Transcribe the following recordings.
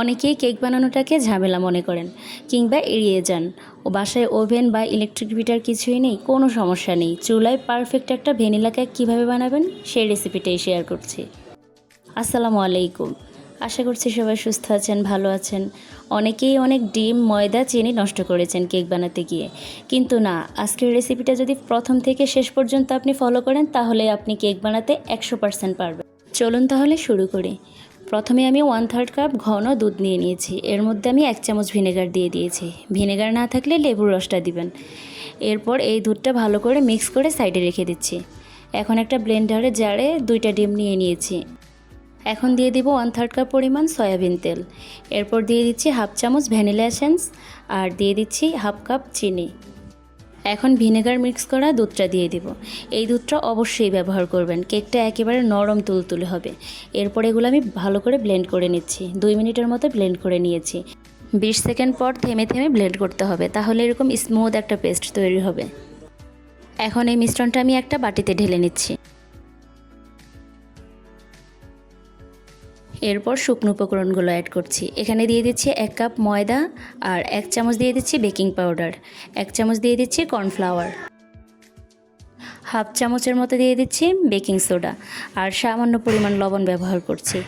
অনেকেই কেক বানানোটাকে ঝামেলা মনে করেন কিংবা এড়িয়ে যান। ও বাসায় ওভেন বা ইলেকট্রিক বিটার কিছুই নেই, কোনো সমস্যা নেই। চুলায় পারফেক্ট একটা ভ্যানিলা কেক কীভাবে বানাবেন সেই রেসিপিটাই শেয়ার করছি। আসসালামু আলাইকুম। আশা করছি সবাই সুস্থ আছেন, ভালো আছেন। অনেকেই অনেক ডিম, ময়দা, চিনি নষ্ট করেছেন কেক বানাতে গিয়ে। কিন্তু না, আজকের রেসিপিটা যদি প্রথম থেকে শেষ পর্যন্ত আপনি ফলো করেন, তাহলে আপনি কেক বানাতে একশো পার্সেন্ট পারবেন। চলুন তাহলে শুরু করি। প্রথমে আমি ওয়ান থার্ড কাপ ঘন দুধ নিয়ে নিয়েছি। এর মধ্যে আমি এক চামচ ভিনেগার দিয়ে দিয়েছি। ভিনেগার না থাকলে লেবুর রসটা দিবেন। এরপর এই দুধটা ভালো করে মিক্স করে সাইডে রেখে দিচ্ছি। এখন একটা ব্লেন্ডারে জারে দুইটা ডিম নিয়ে নিয়েছি। এখন দিয়ে দিব ওয়ান থার্ড কাপ পরিমাণ সয়াবিন তেল। এরপর দিয়ে দিচ্ছি হাফ চামচ ভ্যানিলা এসেন্স আর দিয়ে দিচ্ছি হাফ কাপ চিনি। এখন ভিনেগার মিক্স করা দুধটা দিয়ে দিব। এই দুধটা অবশ্যই ব্যবহার করবেন। কেকটা একেবারে নরম তুলতুলে হবে। এরপর এগুলো আমি ভালো করে ব্লেন্ড করে নিচ্ছি। দুই মিনিটের মতো ব্লেন্ড করে নিয়েছি। বিশ সেকেন্ড পর থেমে থেমে ব্লেন্ড করতে হবে। তাহলে এরকম স্মুথ একটা পেস্ট তৈরি হবে। এখন এই মিশ্রণটা আমি একটা বাটিতে ঢেলে নিচ্ছি। এরপর শুকনো উপকরণগুলো অ্যাড করছি। এখানে দিয়ে দিচ্ছি এক কাপ ময়দা আর এক চামচ দিয়ে দিচ্ছি বেকিং পাউডার এক চামচ দিয়ে দিচ্ছি কর্নফ্লাওয়ার হাফ চামচের মতো দিয়ে দিচ্ছি বেকিং সোডা আর সামান্য পরিমাণ লবণ ব্যবহার করছি।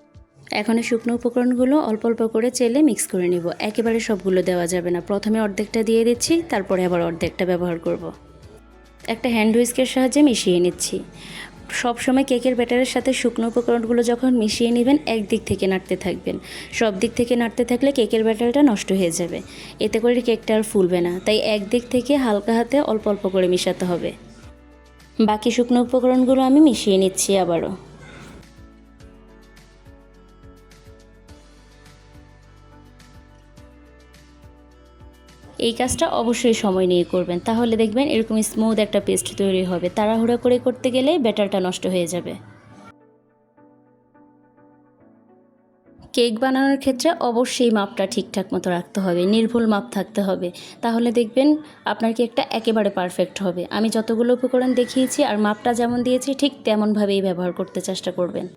এখন এই শুকনো উপকরণগুলো অল্প অল্প করে চেলে মিক্স করে নিব। একেবারে সবগুলো দেওয়া যাবে না। প্রথমে অর্ধেকটা দিয়ে দিচ্ছি, তারপরে আবার অর্ধেকটা ব্যবহার করব। একটা হ্যান্ড হুইস্কের সাহায্যে মিশিয়ে নিচ্ছি। সবসময় কেকের ব্যাটারের সাথে শুকনো উপকরণগুলো যখন মিশিয়ে নেবেন, একদিক থেকে নাড়তে থাকবেন। সব দিক থেকে নাড়তে থাকলে কেকের ব্যাটারটা নষ্ট হয়ে যাবে। এতে করে কেকটা আর ফুলবে না। তাই একদিক থেকে হালকা হাতে অল্প অল্প করে মিশাতে হবে। বাকি শুকনো উপকরণগুলো আমি মিশিয়ে নিচ্ছি আবারও। এই কাজটা অবশ্যই সময় নিয়ে করবেন। তাহলে দেখবেন এরকম স্মুথ একটা পেস্ট তৈরি হবে। তাড়াহুড়া করে করতে গেলে ব্যাটারটা নষ্ট হয়ে যাবে। কেক বানানোর ক্ষেত্রে অবশ্যই মাপটা ঠিকঠাক মতো রাখতে হবে। নির্ভুল মাপ থাকতে হবে। তাহলে দেখবেন আপনার কেকটা একেবারে পারফেক্ট হবে। আমি যতগুলো উপকরণ দেখিয়েছি আর মাপটা যেমন দিয়েছি, ঠিক তেমনভাবেই ব্যবহার করতে চেষ্টা করবেন।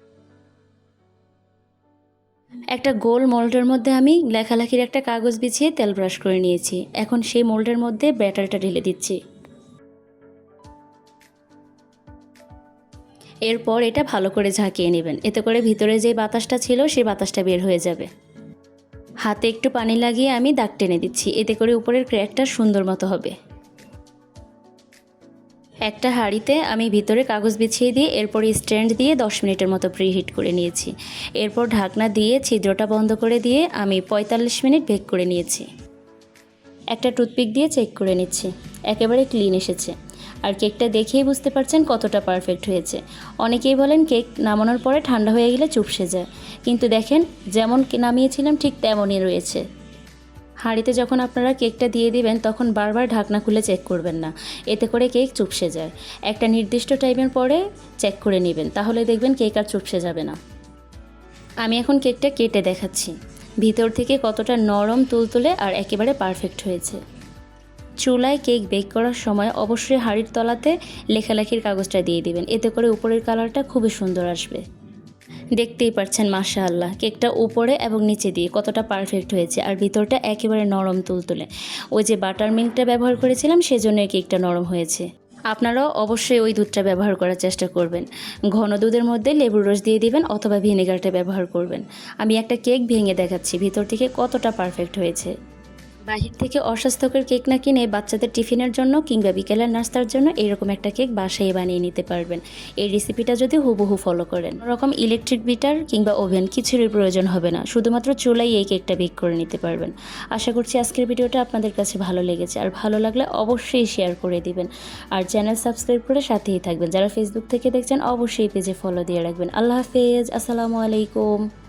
একটা গোল মোল্ডের মধ্যে আমি লেখালেখির একটা কাগজ বিছিয়ে তেল ব্রাশ করে নিয়েছি। এখন সেই মোল্ডের মধ্যে ব্যাটারটা ঢেলে দিচ্ছি। এরপর এটা ভালো করে ঝাঁকিয়ে নেবেন। এতে করে ভিতরে যে বাতাসটা ছিল সেই বাতাসটা বের হয়ে যাবে। হাতে একটু পানি লাগিয়ে আমি দাগ টেনে দিচ্ছি। এতে করে উপরের ক্র্যাকটা সুন্দর মতো হবে। একটা হাঁড়িতে আমি ভিতরে কাগজ বিছিয়ে দিয়ে, এরপর স্ট্যান্ড দিয়ে দশ মিনিটের মতো প্রিহিট করে নিয়েছি। এরপর ঢাকনা দিয়ে ছিদ্রটা বন্ধ করে দিয়ে আমি পঁয়তাল্লিশ মিনিট বেক করে নিয়েছি। একটা টুথপিক দিয়ে চেক করে নিচ্ছি। একেবারে ক্লিন এসেছে। আর কেকটা দেখেই বুঝতে পারছেন কতটা পারফেক্ট হয়েছে। অনেকেই বলেন কেক নামানোর পরে ঠান্ডা হয়ে গেলে চুপসে যায়। কিন্তু দেখেন, যেমন নামিয়েছিলাম ঠিক তেমনই রয়েছে। হাঁড়িতে যখন আপনারা কেকটা দিয়ে দিবেন, তখন বারবার ঢাকনা খুলে চেক করবেন না। এতে করে কেক চুপসে যায়। একটা নির্দিষ্ট টাইমের পরে চেক করে নেবেন। তাহলে দেখবেন কেক আর চুপসে যাবে না। আমি এখন কেকটা কেটে দেখাচ্ছি। ভিতর থেকে কতটা নরম তুলতুলে আর একেবারে পারফেক্ট হয়েছে। চুলায় কেক বেক করার সময় অবশ্যই হাঁড়ির তলাতে লেখালেখির কাগজটা দিয়ে দিবেন। এতে করে উপরের কালারটা খুবই সুন্দর আসবে। দেখতেই পাচ্ছেন মাশা আল্লাহ কেকটা উপরে এবং নিচে দিয়ে কতটা পারফেক্ট হয়েছে আর ভিতরটা একেবারে নরম তুলতুলে। ওই যে বাটার মিল্কটা ব্যবহার করেছিলাম সেজন্য এই কেকটা নরম হয়েছে। আপনারাও অবশ্যই ওই দুধটা ব্যবহার করার চেষ্টা করবেন। ঘন দুধের মধ্যে লেবুর রস দিয়ে দিবেন অথবা ভিনেগারটা ব্যবহার করবেন। আমি একটা কেক ভেঙে দেখাচ্ছি, ভিতর থেকে কতটা পারফেক্ট হয়েছে। বাহির থেকে অস্বাস্থ্যকর কেক না কিনে বাচ্চাদের টিফিনের জন্য কিংবা বিকেলের নাস্তার জন্য এরকম একটা কেক বাসায় বানিয়ে নিতে পারবেন। এই রেসিপিটা যদি হুবহু ফলো করেন। রকম ইলেকট্রিক বিটার কিংবা ওভেন কিছুরই প্রয়োজন হবে না। শুধুমাত্র চুলাই এই কেকটা বেক করে নিতে পারবেন। আশা করছি আজকের ভিডিওটা আপনাদের কাছে ভালো লেগেছে। আর ভালো লাগলে অবশ্যই শেয়ার করে দিবেন। আর চ্যানেল সাবস্ক্রাইব করে সাথেই থাকবেন। যারা ফেসবুক থেকে দেখছেন, অবশ্যই পেজে ফলো দিয়ে রাখবেন। আল্লাহ হাফেজ। আসসালামু আলাইকুম।